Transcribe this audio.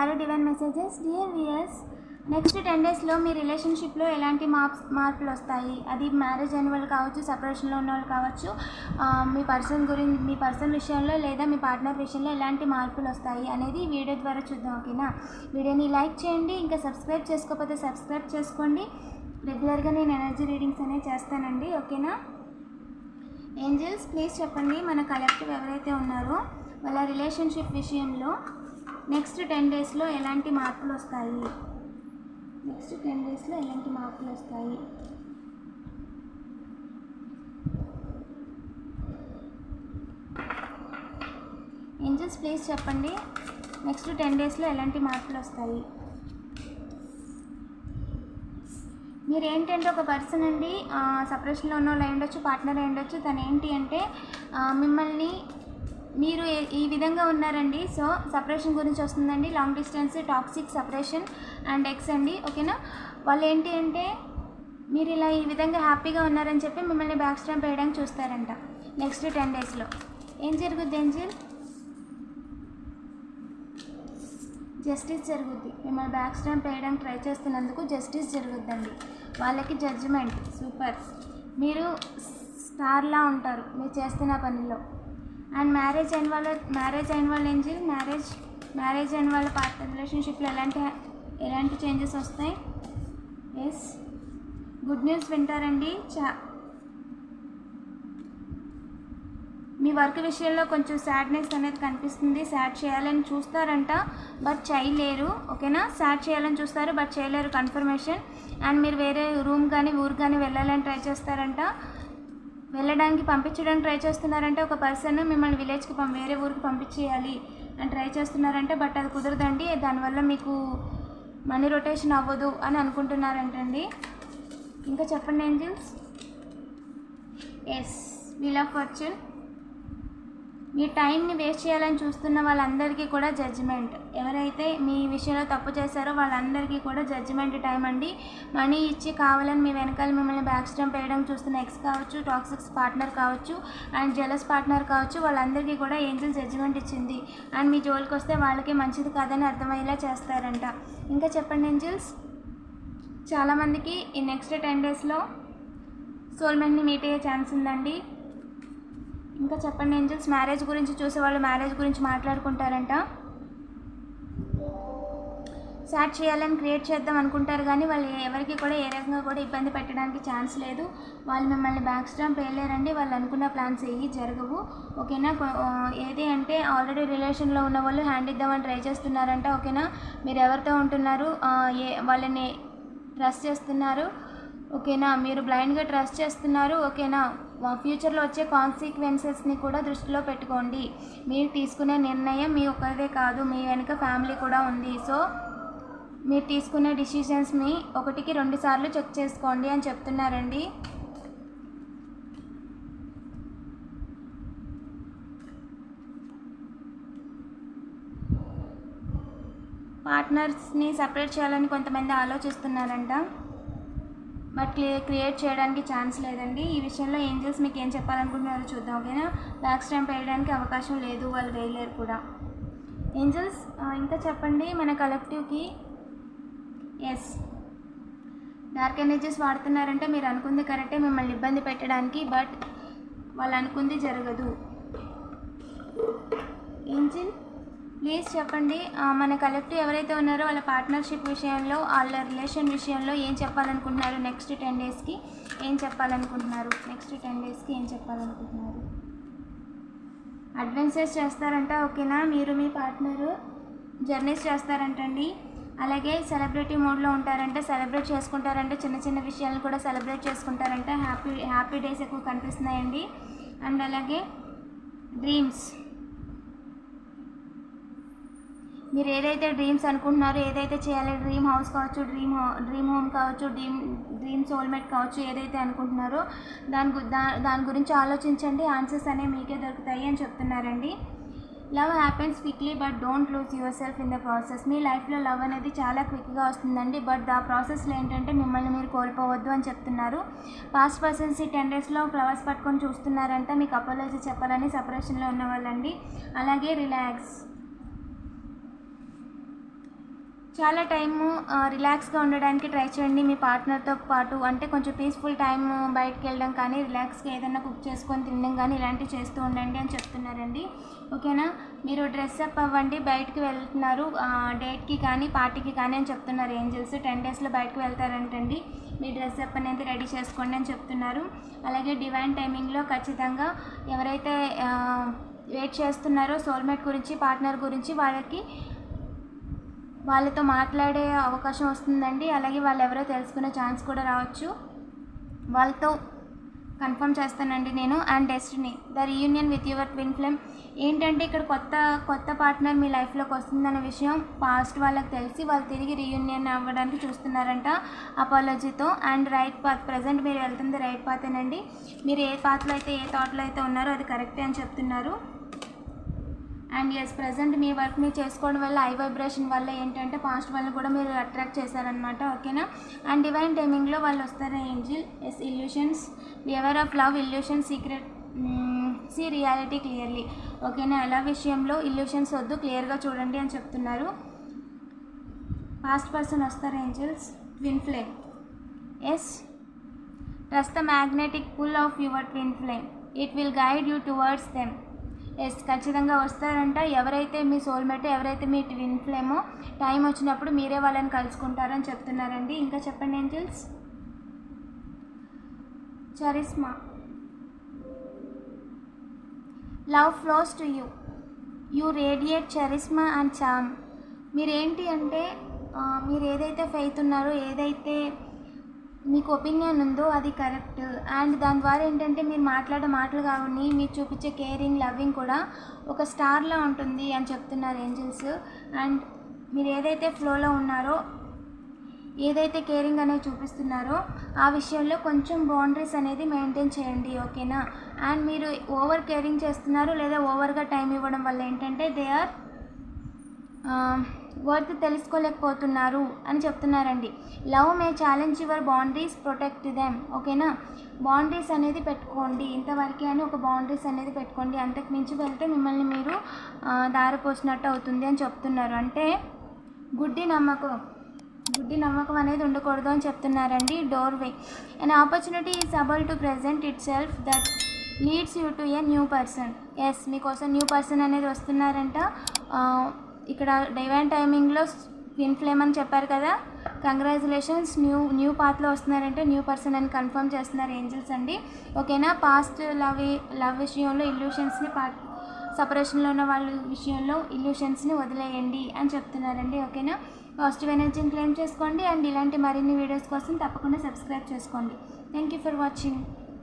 ఆరో divine messages dear viewers next ten డేస్లో మీ రిలేషన్షిప్లో ఎలాంటి మార్క్స్ మార్పులు వస్తాయి? అది మ్యారేజ్ అయిన వాళ్ళు కావచ్చు సపరేషన్లో ఉన్న వాళ్ళు కావచ్చు మీ పర్సన్ గురించి మీ పర్సన్ విషయంలో లేదా మీ పార్ట్నర్ విషయంలో ఎలాంటి మార్పులు వస్తాయి అనేది వీడియో ద్వారా చూద్దాం ఓకేనా వీడియోని లైక్ చేయండి ఇంకా సబ్స్క్రైబ్ చేసుకోకపోతే సబ్స్క్రైబ్ చేసుకోండి. రెగ్యులర్గా నేను ఎనర్జీ రీడింగ్స్ అనేవి చేస్తానండి ఓకేనా ఏంజల్స్ ప్లీజ్ చెప్పండి మన కలెక్టివ్ ఎవరైతే ఉన్నారో వాళ్ళ రిలేషన్షిప్ విషయంలో నెక్స్ట్ టెన్ డేస్లో ఎలాంటి మార్పులు వస్తాయి? నెక్స్ట్ టెన్ డేస్లో ఎలాంటి మార్పులు వస్తాయి? ఏంజల్స్ ప్లీజ్ చెప్పండి. నెక్స్ట్ టెన్ డేస్లో ఎలాంటి మార్పులు వస్తాయి? మీరు ఏంటంటే ఒక పర్సన్ అండి సపరేషన్లో ఉన్న వాళ్ళు అయి ఉండొచ్చు పార్ట్నర్ ఉండొచ్చు. తను ఏంటి అంటే మిమ్మల్ని మీరు ఈ విధంగా ఉన్నారండి. సో సపరేషన్ గురించి వస్తుందండి. Long distance toxic separation and ex అండి ఓకేనా వాళ్ళు ఏంటి అంటే మీరు ఇలా ఈ విధంగా హ్యాపీగా ఉన్నారని చెప్పి మిమ్మల్ని బ్యాక్ స్టాంప్ వేయడానికి చూస్తారంట. నెక్స్ట్ టెన్ డేస్లో ఏం జరుగుద్ది ఏంజిల్ జస్టిస్ జరుగుద్ది. మిమ్మల్ని బ్యాక్ స్టాంప్ వేయడానికి ట్రై చేస్తున్నందుకు జస్టిస్ జరుగుద్దండి. వాళ్ళకి జడ్జిమెంట్ సూపర్ మీరు స్టార్లా ఉంటారు. మీరు చేస్తున్న పనిలో. అండ్ మ్యారేజ్ అయిన వాళ్ళ మ్యారేజ్ అయిన వాళ్ళు ఏంటి మ్యారేజ్ మ్యారేజ్ అయిన వాళ్ళ పార్ట్నర్ రిలేషన్షిప్లో ఎలాంటి ఎలాంటి చేంజెస్ వస్తాయి? ఎస్ గుడ్ న్యూస్ వింటారండి. చా మీ వర్క్ విషయంలో కొంచెం సాడ్నెస్ అనేది కనిపిస్తుంది. సాడ్ చేయాలని చూస్తారంట బట్ చేయలేరు. ఓకేనా? సాడ్ చేయాలని చూస్తారు బట్ చేయలేరు. కన్ఫర్మేషన్ అండ్ మీరు వేరే రూమ్ కానీ ఊరు కానీ వెళ్ళాలని ట్రై చేస్తారంట. వెళ్ళడానికి పంపించడానికి ట్రై చేస్తున్నారంటే ఒక పర్సన్ మిమ్మల్ని విలేజ్కి పం వేరే ఊరికి పంపించేయాలి అని ట్రై చేస్తున్నారంటే బట్ అది కుదరదండి. దానివల్ల మీకు మనీ రొటేషన్ అవ్వదు అని అనుకుంటున్నారంటండి. ఇంకా చెప్పండి angels? Yes wheel of fortune మీ టైంని వేస్ట్ చేయాలని చూస్తున్న వాళ్ళందరికీ కూడా జడ్జిమెంట్ ఎవరైతే మీ విషయంలో తప్పు చేశారో వాళ్ళందరికీ కూడా జడ్జిమెంట్ టైం అండి. మనీ ఇచ్చి కావాలని మీ వెనకాల మిమ్మల్ని బ్యాక్ స్టంప్ వేయడం చూస్తున్న ఎక్స్ కావచ్చు టాక్సిక్స్ పార్ట్నర్ కావచ్చు అండ్ జెలస్ పార్ట్నర్ కావచ్చు వాళ్ళందరికీ కూడా ఏంజల్ జడ్జిమెంట్ ఇచ్చింది. అండ్ మీ జోలికి వస్తే వాళ్ళకి మంచిది కాదని అర్థమయ్యేలా చేస్తారంట. ఇంకా చెప్పండి ఏంజల్స్ చాలామందికి ఈ నెక్స్ట్ టెన్ డేస్లో సోల్మెంట్ని మీట్ అయ్యే ఛాన్స్ ఉందండి. ఇంకా చెప్పండి ఏంజల్స్ మ్యారేజ్ గురించి చూసే వాళ్ళు మ్యారేజ్ గురించి మాట్లాడుకుంటారంట. సాట్ చేయాలని క్రియేట్ చేద్దాం అనుకుంటారు కానీ వాళ్ళు ఎవరికి కూడా ఏ రకంగా కూడా ఇబ్బంది పెట్టడానికి ఛాన్స్ లేదు. వాళ్ళు మిమ్మల్ని బ్యాక్ స్టాంప్ వేయలేరండి వాళ్ళు అనుకున్న ప్లాన్స్ ఏవి జరగవు. ఓకేనా? ఏది అంటే ఆల్రెడీ రిలేషన్లో ఉన్న వాళ్ళు హ్యాండ్ ఇద్దామని ట్రై చేస్తున్నారంట. ఓకేనా? మీరు ఎవరితో ఉంటున్నారు? ఏ వాళ్ళని ట్రస్ట్ చేస్తున్నారు. ఓకేనా? మీరు బ్లైండ్గా ట్రస్ట్ చేస్తున్నారు. ఓకేనా? ఫ్యూచర్లో వచ్చే కాన్సిక్వెన్సెస్ని కూడా దృష్టిలో పెట్టుకోండి. మీరు తీసుకునే నిర్ణయం మీ ఒక్కరిదే కాదు మీ వెనుక ఫ్యామిలీ కూడా ఉంది. సో మీరు తీసుకునే డిసిషన్స్ని ఒకటికి రెండు సార్లు చెక్ చేసుకోండి అని చెప్తున్నారండి. పార్ట్నర్స్ని సపరేట్ చేయాలని కొంతమంది ఆలోచిస్తున్నారంట. బట్ క్రియేట్ చేయడానికి ఛాన్స్ లేదండి. ఈ విషయంలో ఏంజల్స్ మీకు ఏం చెప్పాలనుకుంటున్నారో చూద్దాం ఓకేనా బ్యాక్ స్టాంప్ వేయడానికి అవకాశం లేదు వాళ్ళు వేయలేరు కూడా. ఏంజల్స్ ఇంకా చెప్పండి మన కలెక్టివ్కి ఎస్ డార్క్ ఎనర్జీస్ వాడుతున్నారంటే మీరు అనుకుంది కరెక్టే మిమ్మల్ని ఇబ్బంది పెట్టడానికి బట్ వాళ్ళు అనుకుంది జరగదు. ఏంజిల్ ప్లీజ్ చెప్పండి మన కలెక్టివ్ ఎవరైతే ఉన్నారో వాళ్ళ పార్ట్నర్షిప్ విషయంలో వాళ్ళ రిలేషన్ విషయంలో ఏం చెప్పాలనుకుంటున్నారు నెక్స్ట్ టెన్ డేస్కి ఏం చెప్పాలనుకుంటున్నారు? నెక్స్ట్ టెన్ డేస్కి ఏం చెప్పాలనుకుంటున్నారు? అడ్వెంచర్స్ చేస్తారంట ఓకేనా? మీరు మీ పార్ట్నరు జర్నీస్ చేస్తారంటండి. అలాగే సెలబ్రిటీ మోడ్లో ఉంటారంటే సెలబ్రేట్ చేసుకుంటారంటే చిన్న చిన్న విషయాలను కూడా సెలబ్రేట్ చేసుకుంటారంట. హ్యాపీ హ్యాపీ డేస్ ఎక్కువ కనిపిస్తున్నాయండి. అండ్ అలాగే డ్రీమ్స్ మీరు ఏదైతే డ్రీమ్స్ అనుకుంటున్నారో ఏదైతే చేయాలి డ్రీమ్ హౌస్ కావచ్చు డ్రీమ్ డ్రీమ్ హోమ్ కావచ్చు డ్రీమ్ డ్రీమ్ సోల్మేట్ కావచ్చు ఏదైతే అనుకుంటున్నారో దాని గు- దా దాని గురించి ఆలోచించండి. ఆన్సర్స్ అనేవి మీకే దొరుకుతాయి అని చెప్తున్నారండి. Love happens quickly but don't lose yourself in the process మీ లైఫ్లో లవ్ అనేది చాలా క్విక్గా వస్తుందండి బట్ ఆ ప్రాసెస్లో ఏంటంటే మిమ్మల్ని మీరు కోల్పోవద్దు అని చెప్తున్నారు. పాస్ట్ పర్సన్స్ ఈ టెన్ డేస్లో ఫ్లవర్స్ పట్టుకొని చూస్తున్నారంటే మీకు అపోలోజీ చెప్పాలని సపరేషన్లో ఉన్న వాళ్ళండి అలాగే రిలాక్స్ చాలా టైము రిలాక్స్గా ఉండడానికి ట్రై చేయండి. మీ పార్ట్నర్తో పాటు అంటే కొంచెం పీస్ఫుల్ టైం బయటకు వెళ్ళడం కానీ రిలాక్స్గా ఏదైనా కుక్ చేసుకొని తినడం కానీ ఇలాంటివి చేస్తూ ఉండండి అని చెప్తున్నారండి. ఓకేనా మీరు డ్రెస్ అప్ అవ్వండి బయటకు వెళ్తున్నారు డేట్కి కానీ పార్టీకి కానీ అని చెప్తున్నారు ఏంజల్స్ టెన్ డేస్లో బయటకు వెళ్తారంటండి. మీ డ్రెస్ అప్ అనేది రెడీ చేసుకోండి అని చెప్తున్నారు. అలాగే డివైన్ టైమింగ్లో ఖచ్చితంగా ఎవరైతే వెయిట్ చేస్తున్నారో సోల్మేట్ గురించి పార్ట్నర్ గురించి వాళ్ళకి వాళ్ళతో మాట్లాడే అవకాశం వస్తుందండి. అలాగే వాళ్ళు ఎవరో తెలుసుకునే ఛాన్స్ కూడా రావచ్చు. వాళ్ళతో కన్ఫర్మ్ చేస్తానండి నేను. And destiny the reunion with your twin flame. ఏంటంటే ఇక్కడ కొత్త కొత్త పార్ట్నర్ మీ లైఫ్లోకి వస్తుందన్న విషయం పాస్ట్ వాళ్ళకి తెలిసి వాళ్ళు తిరిగి రీయూనియన్ అవ్వడానికి చూస్తున్నారంట అపాలజీతో. అండ్ రైట్ పాత్ ప్రజెంట్ మీరు వెళ్తుంది రైట్ పాతేనండి. మీరు ఏ పాత్లో అయితే ఏ థాట్లో అయితే ఉన్నారో అది కరెక్టే అని చెప్తున్నారు. అండ్ ఎస్ ప్రజెంట్ మీ వర్క్ మీరు చేసుకోవడం వల్ల ఐ వైబ్రేషన్ వల్ల ఏంటంటే పాస్ట్ వాళ్ళని కూడా మీరు అట్రాక్ట్ చేశారనమాట ఓకేనా అండ్ డివైన్ టైమింగ్లో వాళ్ళు వస్తారు angel yes illusions ever of love illusion secret see reality clearly ఓకేనా ఎలా విషయంలో ఇల్యూషన్స్ వద్దు క్లియర్గా చూడండి అని చెప్తున్నారు. పాస్ట్ పర్సన్ వస్తారు angels twin flame yes trust the magnetic pull of your twin flame it will guide you towards them yes ఖచ్చితంగా వస్తారంట. ఎవరైతే మీ సోల్మేట్ ఎవరైతే మీ ట్విన్ ఫ్లేమో టైం వచ్చినప్పుడు మీరే వాళ్ళని కలుసుకుంటారని చెప్తున్నారండి. ఇంకా చెప్పండి angels charisma love flows to you you radiate charisma and charm మీరేంటి అంటే మీరు ఏదైతే ఫెయిత్ ఉన్నారో ఏదైతే మీకు ఒపీనియన్ ఉందో అది కరెక్ట్. అండ్ దాని ద్వారా ఏంటంటే మీరు మాట్లాడే మాటలు కావని మీరు చూపించే కేరింగ్ లవ్వింగ్ కూడా ఒక స్టార్లా ఉంటుంది అని చెప్తున్నారు ఏంజల్స్. అండ్ మీరు ఏదైతే ఫ్లోలో ఉన్నారో ఏదైతే కేరింగ్ అనేది చూపిస్తున్నారో ఆ విషయంలో కొంచెం బౌండరీస్ అనేది మెయింటైన్ చేయండి ఓకేనా? అండ్ మీరు ఓవర్ కేరింగ్ చేస్తున్నారు లేదా ఓవర్గా టైం ఇవ్వడం వల్ల ఏంటంటే దే ఆర్ వర్త్ తెలుసుకోలేకపోతున్నారు అని చెప్తున్నారండి. Love may challenge your boundaries protect them. ఓకేనా? బౌండరీస్ అనేది పెట్టుకోండి. ఇంతవరకే అని ఒక బౌండరీస్ అనేది పెట్టుకోండి. అంతకు మించి వెళ్తే మిమ్మల్ని మీరు దారిపోసినట్టు అవుతుంది అని చెప్తున్నారు. అంటే గుడ్డి నమ్మకం గుడ్డి నమ్మకం అనేది ఉండకూడదు అని చెప్తున్నారండి doorway and opportunity is able to present itself that leads you to a new person yes మీకోసం న్యూ పర్సన్ అనేది వస్తున్నారంట. ఇక్కడ డివైన్ టైమింగ్లో ట్విన్ ఫ్లేమ్ అని చెప్పారు కదా. కంగ్రాచులేషన్స్ న్యూ న్యూ పాత్లో వస్తున్నారంటే న్యూ పర్సన్ అని కన్ఫర్మ్ చేస్తున్నారు ఏంజల్స్ అండి. ఓకేనా పాస్ట్ లవ్ లవ్ విషయంలో ఇల్యూషన్స్ని పార్ట్ సపరేషన్లో ఉన్న వాళ్ళ విషయంలో ఇల్యూషన్స్ని వదిలేయండి అని చెప్తున్నారండి. ఓకేనా పాజిటివ్ ఎనర్జీని క్లెయిమ్ చేసుకోండి. అండ్ ఇలాంటి మరిన్ని వీడియోస్ కోసం తప్పకుండా సబ్స్క్రైబ్ చేసుకోండి. Thank you for watching